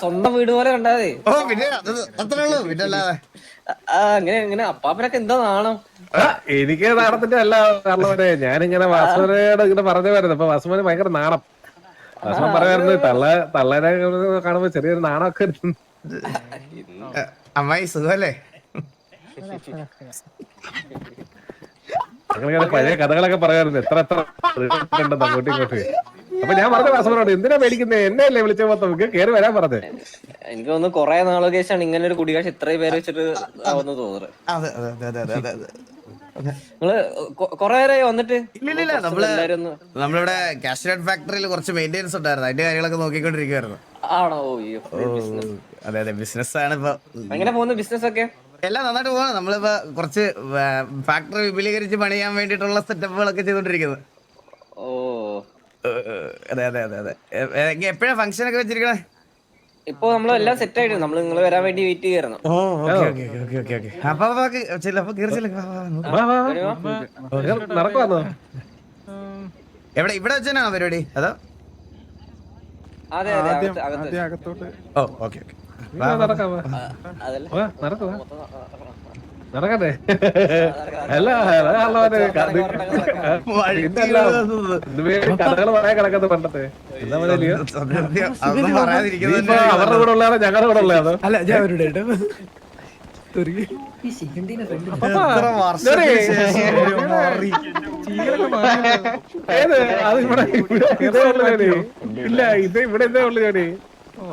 സ്വന്തം വീട് പോലെ കണ്ടാതെ. ഓ പിന്നെ അത് അത്രേ ഉള്ളൂ. പിന്നെ അല്ലാതെ. അങ്ങനെ അങ്ങനെ അപ്പാപ്പനൊക്കെ എന്താ നാണം. ആ, എനിക്ക് നാണത്തിന്റെ അല്ല കാരണവരെ ഞാനിങ്ങനെ വാസുവിനോട് ഇങ്ങനെ പറഞ്ഞു വരുന്നത് അപ്പൊ വാസുവിന് ഭയങ്കര നാണം. വാസുവൻ പറയുമായിരുന്നു തള്ള തള്ളേനെ കാണുമ്പോ ചെറിയൊരു നാണമൊക്കെ ഉണ്ട്. അമ്മായി സുഖല്ലേ ഞങ്ങളിങ്ങനെ പഴയ കഥകളൊക്കെ പറയാറുണ്ട്. എത്ര എത്ര അങ്ങോട്ടും ഇങ്ങോട്ട്. അപ്പൊ ഞാൻ പറഞ്ഞ വാസവനോട് എന്തിനാ മേടിക്കുന്നത് എന്നെ അല്ലേ വിളിച്ച നമുക്ക് കേറി വരാൻ പറഞ്ഞത് എനിക്ക് തോന്നുന്നു കൊറേ നാളൊക്കെ ശേഷമാണ് ഇങ്ങനെ ഒരു കുടികാശ് ഇത്രയും പേര് വെച്ചിട്ട് ആവുന്ന തോന്നുന്നത്. അതെ അതെ അതെ അതെ അതെ അതെ. നിങ്ങൾ കൊറേ നേരമായി വന്നിട്ട്? നമ്മൾ നമ്മളിവിടെ കാഷ്നട്ട് ഫാക്ടറിയിൽ കുറച്ച് മെയിന്റെനൻസ് ഉണ്ടായിരുന്നു. അതിന്റെ കാര്യങ്ങളൊക്കെ നോക്കിക്കൊണ്ടിരിക്കുവായിരുന്നു. ആണോ? അതെ അതെ ബിസിനസ് ആണ് ഇപ്പൊ. എങ്ങനെ പോകുന്നു? ബിസിനസ് ഒക്കെ? എല്ലാം നന്നായിട്ട് പോകണം നമ്മളിപ്പോ കുറച്ച് ഫാക്ടറി വിപുലീകരിച്ച് പണിയാൻ വേണ്ടിട്ടുള്ള സെറ്റപ്പുകളൊക്കെ ചെയ്തോണ്ടിരിക്കുന്നത് ഓ. അതെ അതെ അതെ അതെ. എപ്പോഴാ ഫംഗ്ഷൻ ഒക്കെ വെച്ചിരിക്കണേ? ഇപ്പൊ നമ്മൾ എല്ലാം സെറ്റ് ആയിട്ട് നമ്മൾ നിങ്ങൾ വരാൻ വേണ്ടി വെയിറ്റ് ചെയ്യായിരുന്നു. ഓ okay okay okay okay okay അപ്പൊ അപ്പൊ ചില അപ്പൊ കയറി ചെല്ല്. വാ, വാ, വാ, വാ, വാ. നടക്കുവാന്നോ? എവിടെ ഇവിടെ വെച്ചാണോ പരിപാടി? അതോ അതെ അതെ അകത്ത് അകത്ത് ഓ ഓക്കെ നടക്കട്ടെ. അല്ല അല്ല കഥകൾ പറയാൻ കിടക്കുന്നത് പണ്ടത്തെ? എന്താ അവരുടെ കൂടെ ഉള്ളതാണോ? ഞങ്ങളുടെ കൂടെ ഉള്ളതാണോ? അല്ല ഞാൻ അവരുടെ തുറക്കി. എത്ര വർഷത്തിന് ശേഷം ഒരു മാറി. ഏത്? അത് ഇവിടെ. ഇവിടെ ഇതേ ഉള്ളു ജോലി ഇല്ല ഇത് ഇവിടെ ഇതേ ഉള്ളു അപ്പ-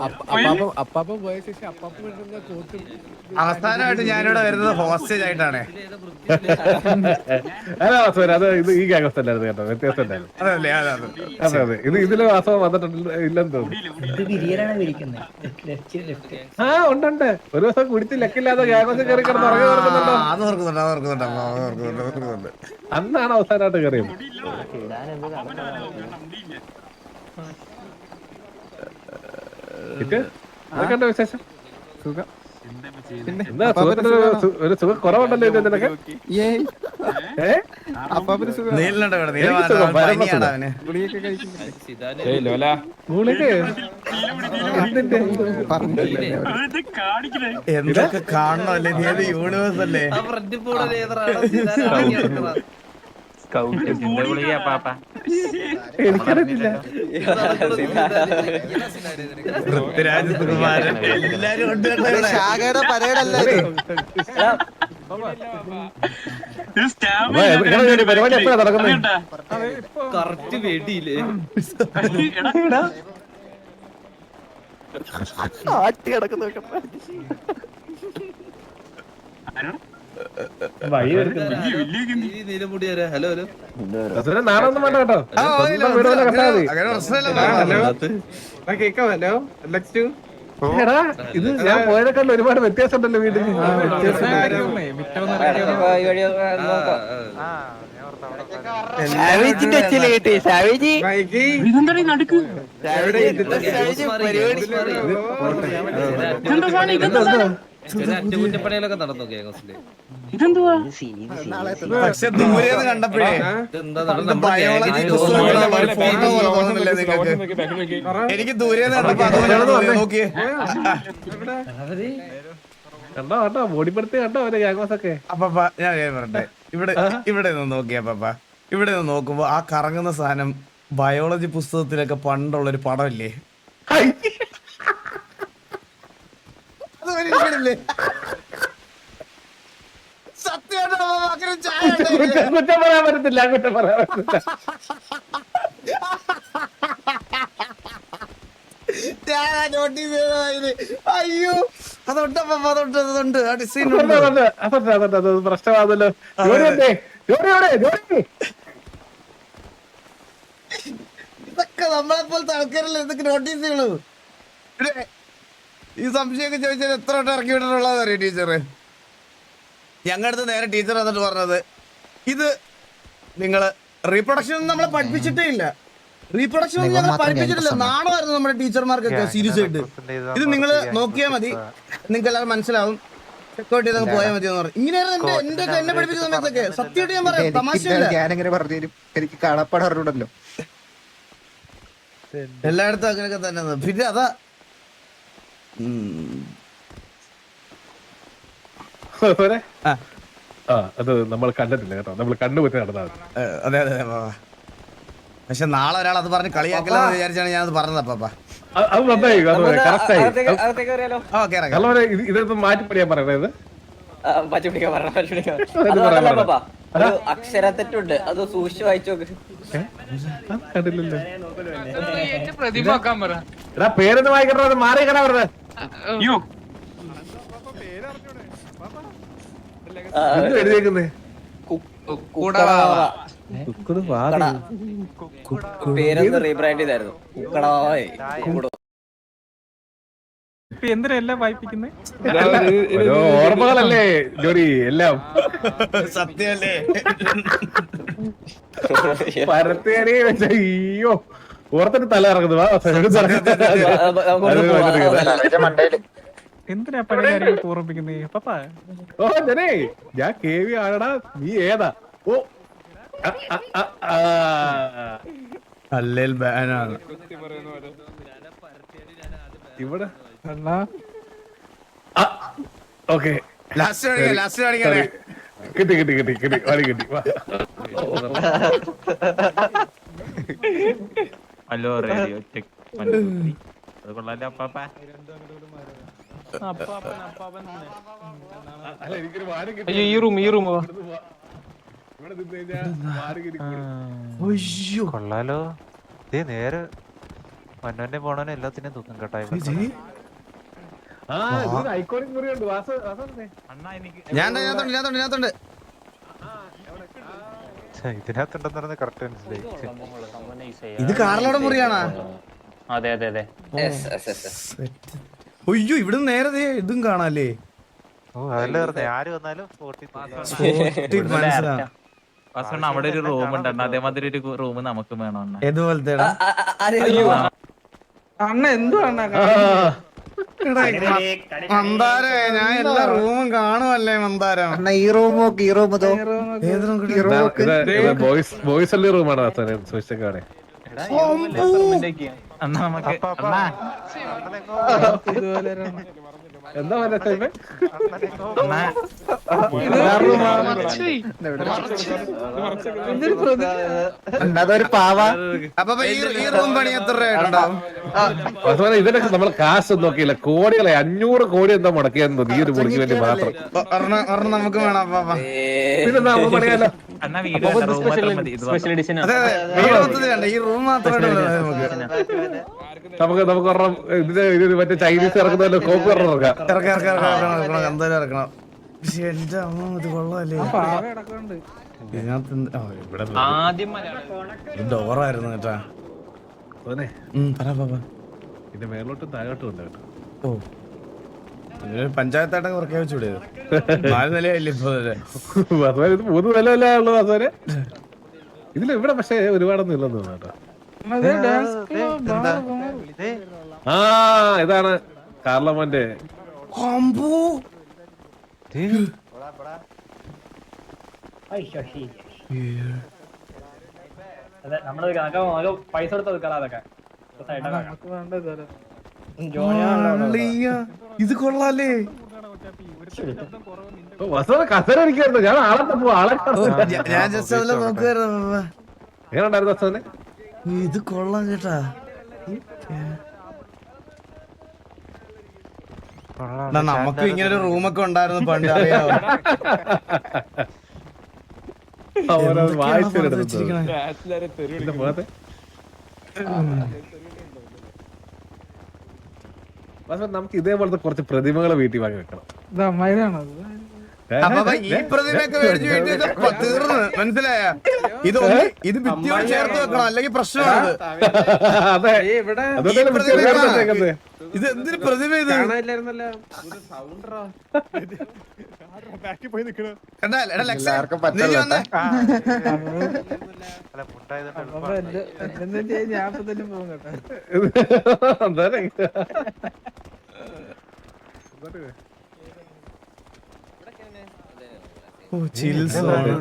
അപ്പാപ്പ അപ്പാപ്പ പോയ ശേഷം അപ്പാപ്പ ഇടുന്ന കോട്ടും അവസാനമായിട്ട് ഞാനിവിടെ വരുന്നത് ഹോസ്റ്റേജ് ആയിട്ടാണ്. അല്ല വാസവൻ അത് ഇത് ഈ ഗ്യാങ്സ് അല്ലായിരുന്നു കേട്ടോ. വ്യത്യാസം ഉണ്ടായിരുന്നു. അതല്ലേ അതെ അതെ അതെ. അതെ ഇത് ഇതിൽ വാസവൻ വന്നിട്ടുണ്ട് ഇല്ലെന്ന് തോന്നുന്നു. ആ ഉണ്ടുണ്ട് ഒരു ദിവസം കുടിച്ച് ലക്കില്ലാതെ ഗ്യാങ്സ് കയറി കിടന്ന് ഉറങ്ങി ഓർക്കുന്നുണ്ടോ ആ, അത് ഓർക്കുന്നുണ്ട് അത് ഓർക്കുന്നുണ്ട് അമ്മ, അത് ഓർക്കുന്നുണ്ട് അത് ഓർക്കുന്നുണ്ട്. അന്നാണ് അവസാനമായിട്ട് കയറിയത്. അതൊക്കെ ഉണ്ട് വിശേഷം? സുഖം. എന്തൊക്കെ കാണണല്ലേ നീ അത് യൂണിവേഴ്സ് സുഖം അല്ലേ എനിക്കറിയില്ല പൃഥ്വിരാജ് സുകുമാരൻ. എല്ലാരും. ശാഖയുടെ പരേഡല്ല പരിപാടി എപ്പോഴാ നടക്കുന്നത് വഴി ഹലോ നാടൊന്നും വേണ്ട കേട്ടോ. ഹലോ. കേക്കാം ഹലോ. ലക്സ് എടാ ഇത് ഞാൻ പോയതിനെക്കാളും ഒരുപാട് വ്യത്യാസം ഉണ്ടല്ലോ വീട്ടിൽ? സാവേജിന്റെ അച്ഛനെ കേട്ടേ സാവേജി അറ്റകുറ്റപ്പണികളൊക്കെ നടന്നു പക്ഷെ ദൂരെന്ന് കണ്ടപ്പോഴേ എനിക്ക് ദൂരെന്ന് കണ്ടപ്പോ അതുപോലെ തോന്നി. നോക്കിയേ. കണ്ടോ കണ്ടോ ബോഡിപ്പെടുത്തി കണ്ടോ അവരെ ഗ്യാങ്സ് ഒക്കെ അപ്പപ്പ ഞാൻ ഞാൻ പറയട്ടെ? ഇവിടെ ഇവിടെ നിന്ന് നോക്കിയ അപ്പപ്പ. ഇവിടെ നിന്ന് നോക്കുമ്പോ ആ കറങ്ങുന്ന സാധനം ബയോളജി പുസ്തകത്തിലൊക്കെ പണ്ടുള്ള ഒരു പടമില്ലേ അത് വലിയ സത്യമായിട്ട് അങ്ങനെ ചായ ഉണ്ടായില്ലേ? കുറ്റം പറയാൻ പറ്റത്തില്ല കുറ്റം പറയാൻ പറ്റത്തില്ല. അയ്യോ അതുണ്ട് അതുണ്ട്. അതുണ്ട് അതുണ്ട്, അതുണ്ട്, അത് പ്രശ്നമാണല്ലോ. ഇതൊക്കെ നമ്മളെ പോലത്തെ ആൾക്കാരല്ലേ ഇതൊക്കെ നോട്ടീസ് ചെയ്യണു ഈ സംശയമൊക്കെ ചോദിച്ചാൽ എത്ര വട്ടം ഇറക്കി വിട്ടിട്ടുള്ളത് അറിയോ ടീച്ചർ ഞങ്ങളുടെ അടുത്ത് നേരെ ടീച്ചർ വന്നിട്ട് പറഞ്ഞത് ഇത് നിങ്ങൾ റീപ്രൊഡക്ഷൻ ഒന്നും നമ്മളെ പഠിപ്പിച്ചിട്ടേ ഇല്ല. റീപ്രൊഡക്ഷൻ ഒന്നും ഞങ്ങൾ പഠിപ്പിച്ചിട്ടില്ല. നാണമായിരുന്നു നമ്മുടെ ടീച്ചർമാർക്കൊക്കെ സീരിയസ് ആയിട്ട്. ഇത് നിങ്ങൾ നോക്കിയാൽ മതി. നിങ്ങൾക്ക് എല്ലാവരും മനസ്സിലാവും. ചെക്കൗട്ട് ചെയ്തൊക്കെ പോയാൽ മതി എന്ന് പറഞ്ഞു. ഇങ്ങനെയാണ് എന്റെ എന്റെ എന്നെ പഠിപ്പിച്ച സമയത്തൊക്കെ. സത്യമായിട്ട് ഞാൻ പറയാം. തമാശയില്ല. ഞാനിങ്ങനെ പറഞ്ഞു എനിക്ക് കാണാപ്പാട് അറിഞ്ഞൂടല്ലോ എല്ലായിടത്തും അങ്ങനെയൊക്കെ തന്നെ പിന്നെ അതാ ആ. ആ അത് നമ്മൾ കണ്ടിട്ടില്ല കേട്ടോ. നമ്മൾ കണ്ടുപോയി നടന്നാൽ ഏ, അതെ അതെ പക്ഷെ നാളെ ഒരാൾ അത് പറഞ്ഞ് കളിയാക്കില്ലെന്ന് വിചാരിച്ചാണ് ഞാനത് പറഞ്ഞത് പാപ്പ അത് നന്നായി ഇതൊന്ന് മാറ്റി പറയുന്നത് അക്ഷരത്തെറ്റുണ്ട് അത് സൂക്ഷിച്ചു വായിച്ചു നോക്ക്. കണ്ടില്ലല്ലോ. പ്രതിമ വെക്കാൻ പറ. എടാ പേരൊന്ന് വായിക്കട്ടെ അത് മാറിയേക്കണ പറഞ്ഞത് എഴുതിയേക്കുന്നേ. പേരൊന്ന് റീബ്രാൻഡ് ചെയ്തായിരുന്നു? കുക്കുടോ. ഓർമ്മകളല്ലേ ജോലി എല്ലാം. സത്യമല്ലേ? പരത്തേനെ വെച്ച അയ്യോ. ഓർത്തിട്ട് തല ഇറങ്ങുന്നു. എന്തിനാ പഴയ കാര്യങ്ങൾ ഓർമ്മിക്കുന്നേ പപ്പാ. ഓ ജനേ ഞാൻ കെ വി ആണടാ. നീ ഏതാ? ഓ. അല്ലേൽ ബാനാണ്. ഇവിടെ? അണ്ണാ. ഓക്കെ. ലാസ്റ്റ് ലാസ്റ്റ് കിട്ടി കിട്ടി കിട്ടി കിട്ടി. കിട്ടി. ഹലോ റേഡിയോ ചെക്ക് അത് കൊള്ളാലോ അപ്പാപ്പ. അല്ല എനിക്കൊരു വാരം കിട്ടി. അയ്യോ ഈ റൂം ഈ റൂം. കൊള്ളാലോ. ദേ നേരെ മന്നോന്റെ പോണോനെ എല്ലാത്തിനും തൂക്കം കേട്ടായി ഞാൻ ഞാൻ തൊണ്ട് ഞാൻ വാസ ഞാൻ അണ്ണാ എനിക്ക് ഞാൻ ഇതിനകത്തുണ്ടെന്ന് പറഞ്ഞ കറക്റ്റ് മനസ്സിലായി. ഇത് കാറിലോടെ മുറിയാണാ? അതെ അതെ അതെ. Yes, yes, yes, yes. അയ്യോ ഇവിടുന്ന് നേരെ ദേ ഇതും കാണാല്ലേ? ഓ അതല്ലേ പറഞ്ഞേ ആര് വന്നാലും സ്പോട്ടിൽ സ്പോട്ടിൽ മനസ്സിലാ. വാസണ്ണ അവിടെ ഒരു റൂം ഉണ്ട് അണ്ണാ അതേമാതിരി ഒരു റൂം നമുക്ക് വേണം അണ്ണ. ഏതുപോലത്തെ അണ്ണ എന്തോ അണ്ണ? മന്ദാരേ ഞാൻ എല്ലാ റൂമും കാണുമല്ലേ മന്ദാര? അണ്ണാ ഈ റൂം നോക്ക് ഈ റൂം? ബോയ്സ് ബോയ്സ് അല്ലേ റൂമാണ് സൂക്ഷിച്ചേക്കാണെ സൂക്ഷിച്ചൊക്കെ അണ്ണാ നമുക്ക് അണ്ണാ. എന്താ മനസ്സിലായി അതൊരു പാവ. അപ്പൊ അപ്പൊ ഈ ഈ റൂം പണി എത്ര രൂപയുണ്ടാവും ഇതിനൊക്കെ നമ്മൾ കാശ് ഒന്നും നോക്കിയില്ല? കോടികളെ അഞ്ഞൂറ് കോടി എന്താ മുടക്കിയെന്ന് ഈ ഒരു മുറിക്ക് വേണ്ടി മാത്രം. ഒരെണ്ണം നമുക്ക് വേണം അപ്പൊ. പിന്നെ നമുക്ക് പണിയാലോ സ്പെഷ്യൽ എഡിഷൻ അതെ അതെ ഈ റൂം മാത്രമായിട്ട് മതി നമുക്ക്. നമുക്ക് നമുക്ക് ഒരെണ്ണം ഇതിന് ഇത് മറ്റേ ചൈനീസ് ഇറക്കുന്നല്ലോ കോക്ക് ഒരെണ്ണം ഇറക്കാം. ഇറക്കാം ഇറക്കാം ഇറക്കാം ഇറക്കണം ഇറക്കണം എന്തായാലും ഇറക്കണം. പക്ഷെ എന്റെ അമ്മ ഇത് കൊള്ളാല്ലേ? പാവ കിടക്കുന്നുണ്ട്. ഇതിനകത്ത് എന്ത്- ആ, ഇവിടെ ആദ്യം ഡോറായിരുന്നു കേട്ടാ. അതന്നെ ഉം, പറ പറ ഇതിന്റെ മേലോട്ടും താഴോട്ടും ഉണ്ട് കേട്ടോ. ഓ. ഇതിനൊരു പഞ്ചായത്തായിട്ടൊക്കെ പ്രഖ്യാപിച്ചൂടെ ഇത്? നാല് നിലയായില്ലേ ഇപ്പൊ ഇതിൽ? അതുപോലെ ഇത് മൂന്ന് നിലയല്ലേ ഉള്ളൂ അതുപോലെ ഇതിൽ ഇവിടെ പക്ഷേ ഒരുപാടൊന്നും ഇല്ലെന്ന് തോന്നുന്നു കേട്ടോ. ഡാൻസ് ആ ഇതാണ് കാർലമോന്റെ. നമ്മൾ പൈസ കൊടുത്ത് വെക്കണം അതൊക്കെ. ഇത് കൊള്ളാലേ കസര ഞാൻ ആളെ തപ്പു ആളെ കാണുന്നില്ല. ഞാൻ ജസ്റ്റ് അതിൽ നോക്കുവായിരുന്നു പാപ്പ. എങ്ങനെ ഉണ്ടായിരുന്നു ഇത് കൊള്ളാം കേട്ടാ നമുക്ക് ഇങ്ങനെ ഒരു റൂമൊക്കെ ഉണ്ടായിരുന്നു പണ്ട് നമുക്ക് ഇതേപോലത്തെ കുറച്ച് പ്രതിമകളെ വീട്ടിൽ വാങ്ങി വെക്കണം. അപ്പൊ ഈ പ്രതിമയൊക്കെ മേടിച്ച് വെച്ചാ തീർന്ന്. മനസ്സിലായ? ഇത് ഇത് ഭിത്തിയോട് ചേർത്ത് വെക്കണം. അല്ലെങ്കിൽ പ്രശ്നമാണ് ഇത് എന്തൊരു പ്രതിമ ഇത്? ഞാൻ തന്നെ പോകും കേട്ടോ എന്താണ് ഓ ചിൽസ്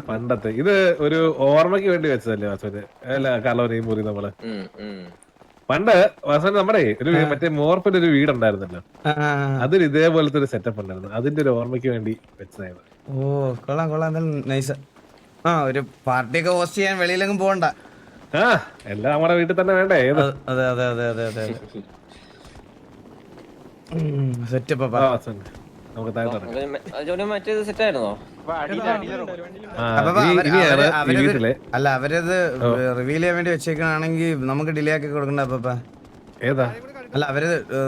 പണ്ടത്തെ. ഇത് ഒരു ഓർമ്മയ്ക്ക് വേണ്ടി വെച്ചതല്ലേ വാസന് അല്ല കലോനയും മുറി നമ്മൾ. പണ്ട് വാസന് നമ്മുടെ ഒരു മറ്റേ മോർപ്പിന്റെ ഒരു വീടുണ്ടായിരുന്നല്ലോ. അതിന്. അതിൽ ഇതേപോലത്തെ ഒരു സെറ്റപ്പ് ഉണ്ടായിരുന്നു. അതിന്റെ ഒരു ഓർമ്മയ്ക്ക് വേണ്ടി വെച്ചതായിരുന്നു. ഓ കൊള്ളാം കൊള്ളാം. എന്തായാലും നൈസ് ആ ഒരു പാർട്ടിയൊക്കെ ഹോസ്റ്റ് ചെയ്യാൻ വെളിയിലെങ്കിലും പോകണ്ട ആ എല്ലാം നമ്മുടെ വീട്ടിൽ തന്നെ വേണ്ടേ അതെ അതെ അതെ അതെ അതെ സെറ്റപ്പ് നമുക്ക് താഴെ മറ്റേത് സെറ്റ് ആയിരുന്നോ? അല്ല അവരത് റിവീൽ ചെയ്യാൻ വേണ്ടി വെച്ചേക്കണാണെങ്കിൽ നമുക്ക് ഡിലേ ആക്കി കൊടുക്കണ്ട അപ്പ ഏതാ? അല്ല അവർ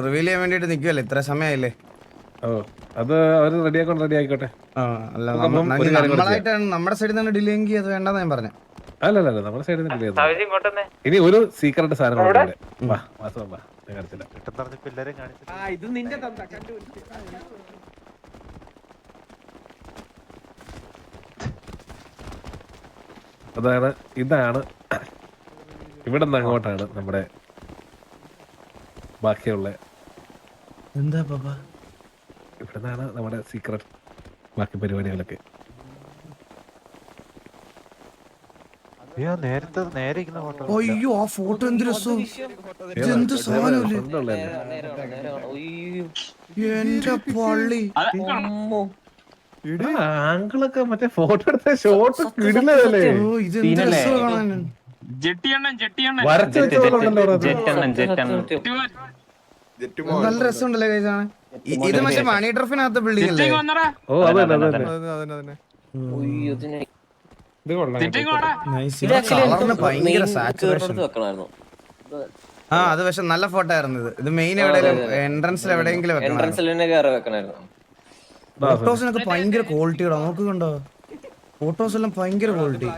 റിവീൽ ചെയ്യാൻ വേണ്ടിട്ട് നിക്കുവല്ലേ? ഇത്ര സമയമായില്ലേ ഓ അത് അവർ റെഡി ആയിക്കോട്ടെ റെഡി ആയിക്കോട്ടെ. നമ്മളായിട്ടാണ് നമ്മുടെ സൈഡിൽ നിന്ന് ഡിലേ എങ്കിൽ അത് വേണ്ടെന്ന് ഞാൻ പറഞ്ഞു. അല്ലല്ല അല്ല നമ്മുടെ സൈഡിൽ നിന്ന് ഡിലേ ഇനി ഒരു സീക്രട്ട് സാധനം. വാ വാ ഇത് നിന്റെ അതാണ് ഇതാണ് ഇവിടെ നിന്ന് അങ്ങോട്ടാണ് നമ്മുടെ ബാക്കിയുള്ള എന്താ പാപ്പ? ഇവിടെ നിന്നാണ് നമ്മുടെ സീക്രട്ട് ബാക്കി പരിപാടികളൊക്കെ. നേരത്തെ നേരെ അയ്യോ ആ ഫോട്ടോ എന്ത് രസം? എന്ത് സാധനമല്ലേ. എന്റെ പള്ളി. ആങ്കിളൊക്കെ മറ്റേ ഫോട്ടോ എടുത്ത ഷോട്ട് കിടിലല്ലേ നല്ല രസമുണ്ടല്ലേ ഇത് മറ്റേ മണി ട്രഫിനകത്ത് ബിൽഡിംഗ് അല്ലേ? ഓ അതെ അതെ ഇത് കൊള്ളാം. ഭയങ്കര സാച്ചുറേഷൻ ആ അത് പക്ഷെ നല്ല ഫോട്ടോ ആയിരുന്നു ഇത്. ഇത് മെയിൻ എവിടെയെങ്കിലും എൻട്രൻസിൽ എവിടെയെങ്കിലും വെക്കണം എൻട്രൻസിൽ വെക്കണമായിരുന്നു. ഫോട്ടോസിനൊക്കെ ഭയങ്കര ക്വാളിറ്റിയുടെ നമുക്ക് കണ്ടോ? ഫോട്ടോസ് എല്ലാം ഭയങ്കര ക്വാളിറ്റി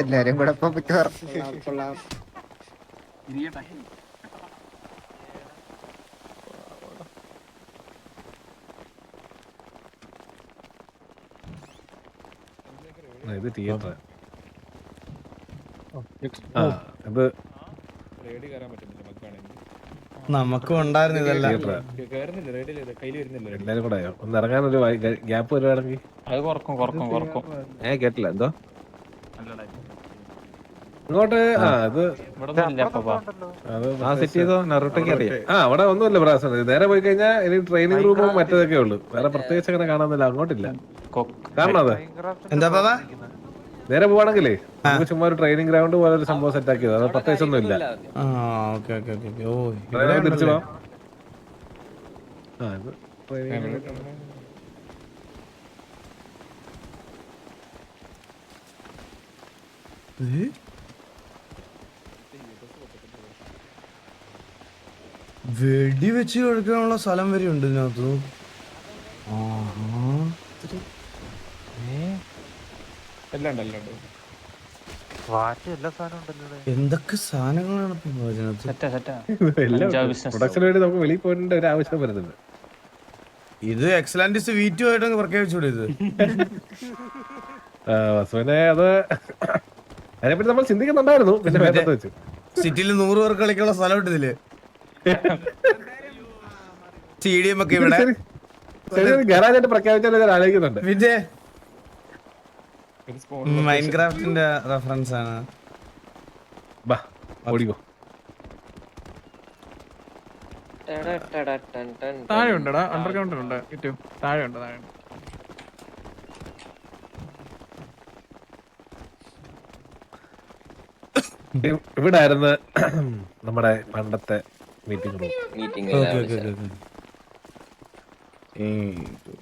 എല്ലാരും കൂടെ ഇപ്പൊ ഇത് തിയേറ്റർ ഇത് റേഡിയോ കയറാൻ പറ്റുന്നില്ല മക്കാണെങ്കിൽ നമുക്കും ഉണ്ടായിരുന്നു ഇതെല്ലാം. എല്ലാരും കൂടെ ആയോ? ഒന്ന് ഇറങ്ങാനൊരു ഗ്യാപ്പ് വരുവാണെങ്കിൽ. അത് കുറക്കും കുറക്കും കുറക്കും. ഏ കേട്ടില്ല. എന്തോ? ഇങ്ങോട്ട് ആ അത് ഇവിടെ ഇല്ല അപ്പാ അത് ആ സെറ്റ് ചെയ്തോ? നെറോട്ടേക്ക് അറിയാം. ആ അവിടെ ഒന്നുമില്ല പ്രാസം നേരെ പോയി കഴിഞ്ഞാൽ ഇനി ട്രെയിനിങ് റൂമും മറ്റേതൊക്കെ ഉള്ളു. വേറെ പ്രത്യേകിച്ച് അങ്ങനെ കാണാൻ അങ്ങോട്ടില്ല. കാരണം അത്? എന്താ പാപ്പ? നേരെ പോവാണെങ്കിലേ നമുക്ക് ചുമ്മാ ഒരു ട്രെയിനിങ് ഗ്രൗണ്ട് പോലെ ഒരു സംഭവം സെറ്റ് ആക്കിയത്. അത് പ്രത്യേകിച്ച് ഒന്നും ഇല്ല. ആ ഓക്കെ ഓക്കെ ഓക്കെ ഓ നേരെ തിരിച്ചു പോവാം? വെടി വെച്ച് കൊടുക്കാനുള്ള സ്ഥലം വരെ ഉണ്ട് ഇതിനകത്ത്. ആഹാ. എല്ലാം ഉണ്ട് ഉണ്ട്. എന്തൊക്കെ സാധനങ്ങളാണ് നമുക്ക് വെളിയിൽ പോകേണ്ട ഒരു ആവശ്യം വരുന്നത് ഇത് എക്സലാൻഡിസ് വീറ്റു ആയിട്ട് പ്രഖ്യാപിച്ചൂടെ ഇത്. വസുവിനെ അത് അതിനെപ്പറ്റി നമ്മൾ ചിന്തിക്കുന്നുണ്ടായിരുന്നു പിന്നെ വേണ്ടത് വെച്ചു? സിറ്റിയിൽ നൂറ് പേർക്ക് കളിക്കാനുള്ള സ്ഥലം ഉണ്ട് ഇതിൽ. സ്റ്റേഡിയം ഒക്കെ ഇവിടെ. ഗരാജായിട്ട് ആയിട്ട് പ്രഖ്യാപിച്ചാൽ ഞാൻ ആലോചിക്കുന്നുണ്ട്. സ്പോൺ മൈൻക്രാഫ്റ്റിന്റെ റെഫറൻസ് ആണ്. ബാ ഓടിക്കോ. താഴെ ഉണ്ടടാ താഴെ ഉണ്ട്. താഴെ ഉണ്ട് ഇവിടെ ആയിരുന്നു നമ്മുടെ പണ്ടത്തെ meeting room meeting okay okay okay ഇത് തീർന്നില്ലേ ഈ വഴി ആ,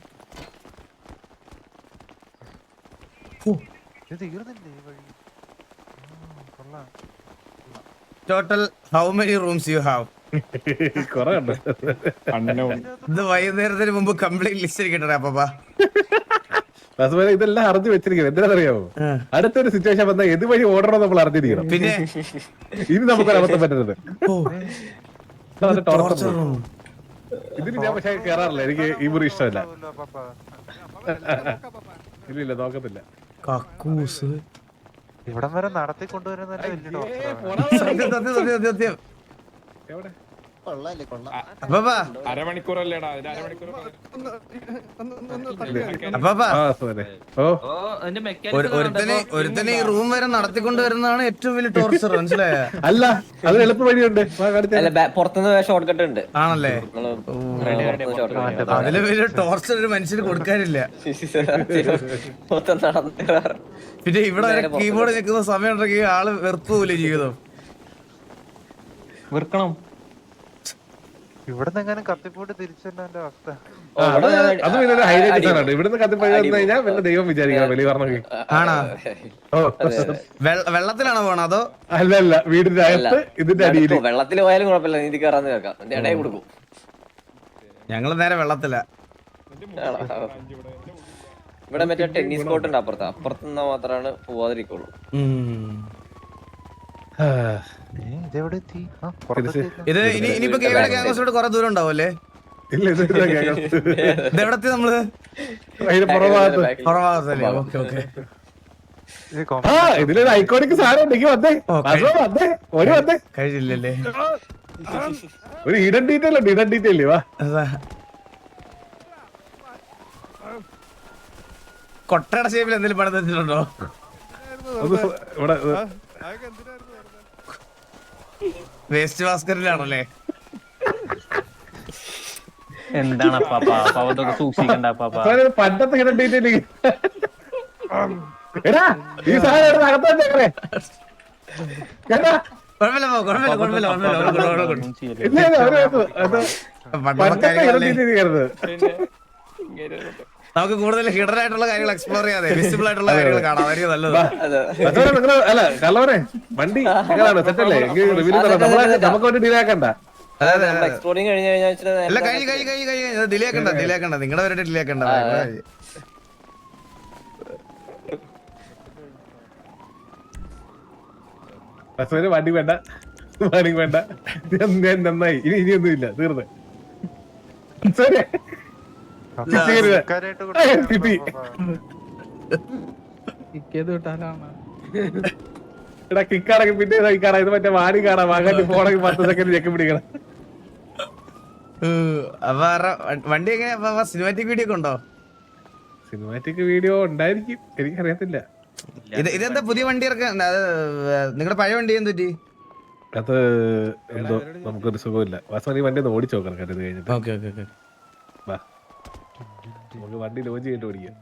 കൊള്ളാം total how many rooms you have ഇത് വൈകുന്നേരത്തിന് മുമ്പ് കംപ്ലീറ്റ് ലിസ്റ്റ് കിട്ടണേ അപ്പാ ഇതെല്ലാം അറിഞ്ഞു വെച്ചിരിക്കുന്നത്. എന്തിനാണെന്നറിയാമോ അടുത്തൊരു സിറ്റുവേഷൻ വന്നാൽ ഇതുവഴി ഓർഡർ നമ്മൾ അറിഞ്ഞിരിക്കണം. പിന്നെ? ഇനി നമുക്കൊരു അബദ്ധം പറ്റരുത്. ഇതിന് ഞാൻ പക്ഷേ കേറാറില്ല എനിക്ക് ഈ മുറി ഇഷ്ടമല്ല. ഇല്ല ഇല്ല നോക്കത്തില്ല. കക്കൂസ്. ഇവിടം വരെ നടത്തി കൊണ്ടുവരുന്നതല്ലേ വലിയ ടോർച്ചറാണ് സത്യം സത്യം സത്യം സത്യം. എവിടെ? കൊള്ളാല്ലേ കൊള്ളാം. അരമണിക്കൂറല്ലേടാ അരമണിക്കൂർ ഓ. ഒരു- ഒരുത്തനെ ഒരുത്തനെ ഈ റൂം വരെ നടത്തിക്കൊണ്ട് വരുന്നതാണ് ഏറ്റവും വലിയ ടോർച്ചർ മനസ്സിലായ? അല്ല അത് എളുപ്പ വഴിയുണ്ട് വാ, കാണിച്ച് അല്ല ബാ- പുറത്തുനിന്ന് ഷോർട്ട് കട്ട് ഉണ്ട്. ആണല്ലേ. അതിൽ വലിയ ടോർച്ചർ ഒരു മനുഷ്യന് കൊടുക്കാനില്ല. മൊത്തം നടന്ന് പിന്നെ ഇവിടെ വരെ കീബോർഡ് നിൽക്കുന്ന സമയം ഉണ്ടെങ്കിൽ ആൾ വെറുപ്പ് പോലെ ജീവിതം. വെറുക്കണം. ഇവിടുന്ന് എങ്ങനെ കത്തിപ്പോട്ട് തിരിച്ചു എന്റെ അവസ്ഥ. ആ, അത് അത് പിന്നെ ഒരു ഹൈലൈറ്റ് സാധനമാണ് ഇവിടുന്ന് കത്തിപ്പഴി വന്നു കഴിഞ്ഞാൽ പിന്നെ ദൈവം വിചാരിക്കണം വെളി പറഞ്ഞു ആണോ? ഓ. വെള്ള- വെള്ളത്തിലാണോ പോണത് അതോ? അല്ല അല്ല. വീടിന്റെ അകത്ത് ഇതിന്റെ അടിയിൽ വെള്ളത്തിൽ പോയാലും കുഴപ്പമില്ല നീതി കയറാന്ന് കേൾക്കാം. എന്റെ ഇടയിൽ കൊടുക്കും. ഞങ്ങൾ നേരെ വെള്ളത്തില. ഇവിടെ മറ്റേ ടെന്നീസ് കോർട്ട് ഉണ്ട് അപ്പുറത്ത്. അപ്പുറത്തുനിന്നാ മാത്രമാണ് പോവാതിരിക്കുള്ളൂ. ഇത് ഇനി ഇനിയിപ്പോ കേരള ക്യാമ്പസിലോട്ട് കുറെ ദൂരം ഉണ്ടാവുമല്ലേ ഇല്ല. ഇതെവിടത്തി നമ്മൾ? പുറഭാഗത്തല്ലേ? Okay okay. ഇതിലൊരു ഐക്കോണിക് സാധനം ഉണ്ടെങ്കിൽ വന്നേ. വാസുവ വന്നേ. ഒരു വന്നേ. കഴിച്ചില്ലല്ലേ? ഒരു ഇടൻ ഡീറ്റെയിൽ ഉണ്ട് ഇടൻ ഡീറ്റെയിൽ വാ. കൊട്ടയുടെ ഷേപ്പിൽ എന്തെങ്കിലും പണി തന്നിട്ടുണ്ടോ ഒന്ന് സ- ഇവിടെ വേസ്റ്റ് ബാസ്കറ്റിലാണല്ലേ എന്താണ് അപ്പാപ്പ? സൂക്ഷിക്കണ്ട ഒരു പണ്ടത്തെ ഇടൻ എടാ ഈ സാധനം അകത്ത്. കേട്ടാ? പണ്ടത്തെ. നമുക്ക് കൂടുതൽ ഹിഡൻ ആയിട്ടുള്ള കാര്യങ്ങൾ എക്സ്പ്ലോർ ചെയ്യാതെ വിസിബിൾ ആയിട്ടുള്ള കാര്യങ്ങൾ കാണാം. അതായിരിക്കും നല്ലത്. അല്ല കള്ളവരെ വണ്ടി സെറ്റല്ലേ? നമുക്ക് വേണ്ടി ഡിലേ ആക്കണ്ട. അല്ല കഴിഞ്ഞ് കഴിഞ്ഞ് കഴിഞ്ഞ് കഴിഞ്ഞ് ഡിലേ ആക്കണ്ട ഡിലേ ആക്കണ്ട. നിങ്ങളുടെ വരെ ഡിലേ ആക്കണ്ട. വണ്ടി വേണ്ട. വണ്ടി നന്നായി. ഇനി ഇനിയൊന്നും ഇല്ല തീർന്ന് എടാ കിക്കാണെങ്കിൽ പിന്നെ ഇതാ കിക്കാടാ ഇത് മറ്റേ വാടി കാണാ. വാങ്ങാൻ പോണെങ്കിൽ പത്ത് സെക്കൻഡ് ചെക്ക് പിടിക്കണം. അപ്പൊ വണ്ടി എങ്ങനെ സിനിമാറ്റിക് വീഡിയോ ഒക്കെ ഉണ്ടോ? സിനിമാറ്റിക് വീഡിയോ ഉണ്ടായിരിക്കും. എനിക്കറിയത്തില്ല. ഇത് ഇതെന്താ പുതിയ വണ്ടി ഇറക്കാൻ നിങ്ങളുടെ പഴയ വണ്ടി എന്ത് പറ്റി? അത് എന്തോ നമുക്കൊരു സുഖമില്ല. ഈ വണ്ടി ഒന്ന് ഓടിച്ചു നോക്കണം കഴിഞ്ഞിട്ട്. Okay okay okay. വാ. നമുക്ക് വണ്ടി ലോഞ്ച് ചെയ്തിട്ട് ഓടിക്കാം.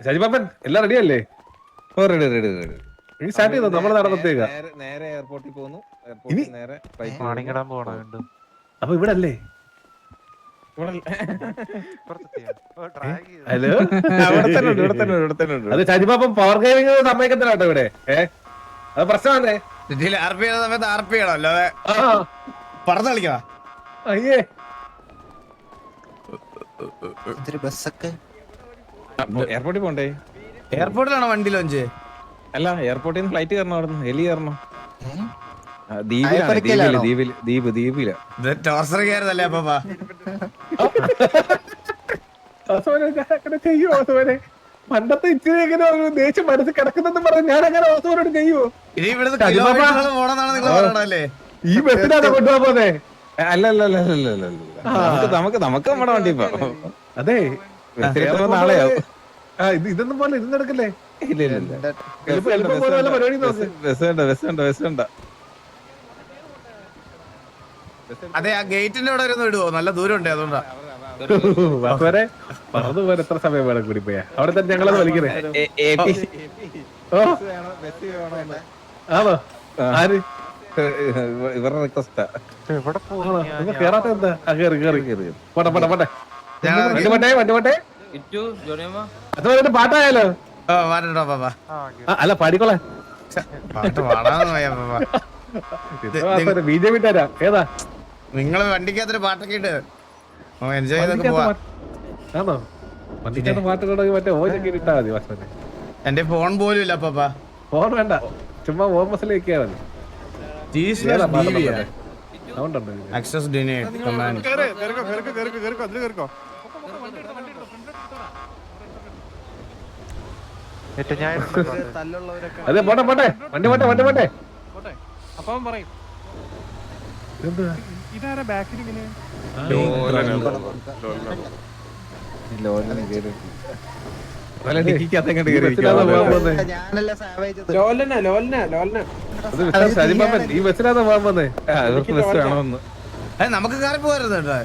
ഷാജിപാപ്പൻ എല്ലാം റെഡി അല്ലേ? റെഡി റെഡി റെഡി ഇനി സ്റ്റാർട്ട് ചെയ്തോ? നമ്മൾ നടന്നത്തേക്ക നേരെ നേരെ എയർപോർട്ടിൽ പോകുന്നു. ഇനി- നേരെ അപ്പൊ ഇവിടെ അല്ലേ? ഓ. ഹലോ? ഇവിടെ തന്നെ ഉണ്ട് ഇവിടെ തന്നെ ഉണ്ട് ഇവിടെ തന്നെ ഉണ്ട്. അത് ഷാജിപാപ്പൻ പവർ ഗെയിമിംഗ് സമ്മതിക്കത്തില്ല ഇവിടെ. ഏഹ് അത് പ്രശ്നമാണേ ഇതിൽ ആർ പി ചെയ്യുന്ന സമയത്ത് ആർ പി ചെയ്യണം അല്ലാതെ പറന്ന് കളിക്കാം അയ്യേ. ബസ്സൊക്കെ. എയർപോർട്ടിൽ പോണ്ടേ? എയർപോർട്ടിലാണോ വണ്ടി ലോഞ്ച്? അല്ല എയർപോർട്ടിൽ നിന്ന് ഫ്ലൈറ്റ് കയറണം അവിടെ നിന്ന് ഹെലി കയറണം ദ്വീപിലാണ്. ദ്വീപിൽ ദ്വീപ് ദ്വീപില. ടോർച്ചർ കയറുന്നല്ലേ അപ്പാ പണ്ടത്തെ ഇച്ചിരി എങ്ങനെ ഒരു ദേഷ്യം മനസ്സിൽ കിടക്കുന്നെന്ന് പറഞ്ഞ് ഞാൻ അങ്ങനെ വാസവനോട് ചെയ്യൂ ഇനി ഇവിടുന്ന് ഷാജിപ്പാപ്പ. കിലോമീറ്ററുകൾ പോണെന്നാണ് നിങ്ങൾ പറയണല്ലേ ഈ ബസ്സിനാണ് കൊണ്ടുപോകാൻ പോന്നെ? അല്ല അല്ല അല്ല അല്ല അല്ല. നമുക്ക് നമുക്ക് നമുക്ക് നമ്മുടെ വണ്ടി അതെ. ഇതൊന്നും പോലെ ഇതൊന്നും എടുക്കല്ലേ ഇല്ല ഇല്ല ബസ് വേണ്ട ബസ് വേണ്ട. ബസ് വേണ്ട അതെ ആ ഗേറ്റിന്റെ അവിടെ വരുന്ന ഇടുവോ നല്ല ദൂരം ഉണ്ട് അതുകൊണ്ടാ. വാസവനെ പറന്നു പോകാൻ എത്ര സമയം വേണം കൂടി പോയാ അവിടെ തന്നെ ഞങ്ങളത് വലിക്കണേ ആണോ? ആര്? ഇവരുടെ റിക്വസ്റ്റാ. കേറാത്ത എന്താ? കേറി കേറി. കേറി പോട്ടെ പോട്ടെ പോട്ടെ. വണ്ടി പോട്ടെ വണ്ടി പോട്ടെ അത് പറഞ്ഞിട്ട് പാട്ടായാലോ? അല്ല പാടിക്കോളെ. പാട്ട് പാടാന്ന് ബി ജെ പി തരാം ഏതാ? നിങ്ങൾ വണ്ടിക്കകത്തൊരു പാട്ടൊക്കെ ഇട്ട് എൻജോയ് ചെയ്തൊക്കെ പോവാ. ആണോ? വണ്ടിക്കകത്ത് പാട്ടുകളുടെ മറ്റേ ഓജൊക്കെ ഇട്ടാ മതി വാസവനെ എന്റെ ഫോൺ പോലും ഇല്ല പാപ്പാ ഫോൺ വേണ്ട. ചുമ്മാ ഓർമ്മസിൽ? ആക്സസ് കമാൻഡ് അതെ പോട്ടെ പോട്ടെ. വണ്ടി പോട്ടെ വണ്ടി പോട്ടെ. അപ്പം പറയും? ഇതാരാ ബാക്കിൽ ഇങ്ങനെ? നമുക്ക് കയറി പോകരുത് കേട്ടോ.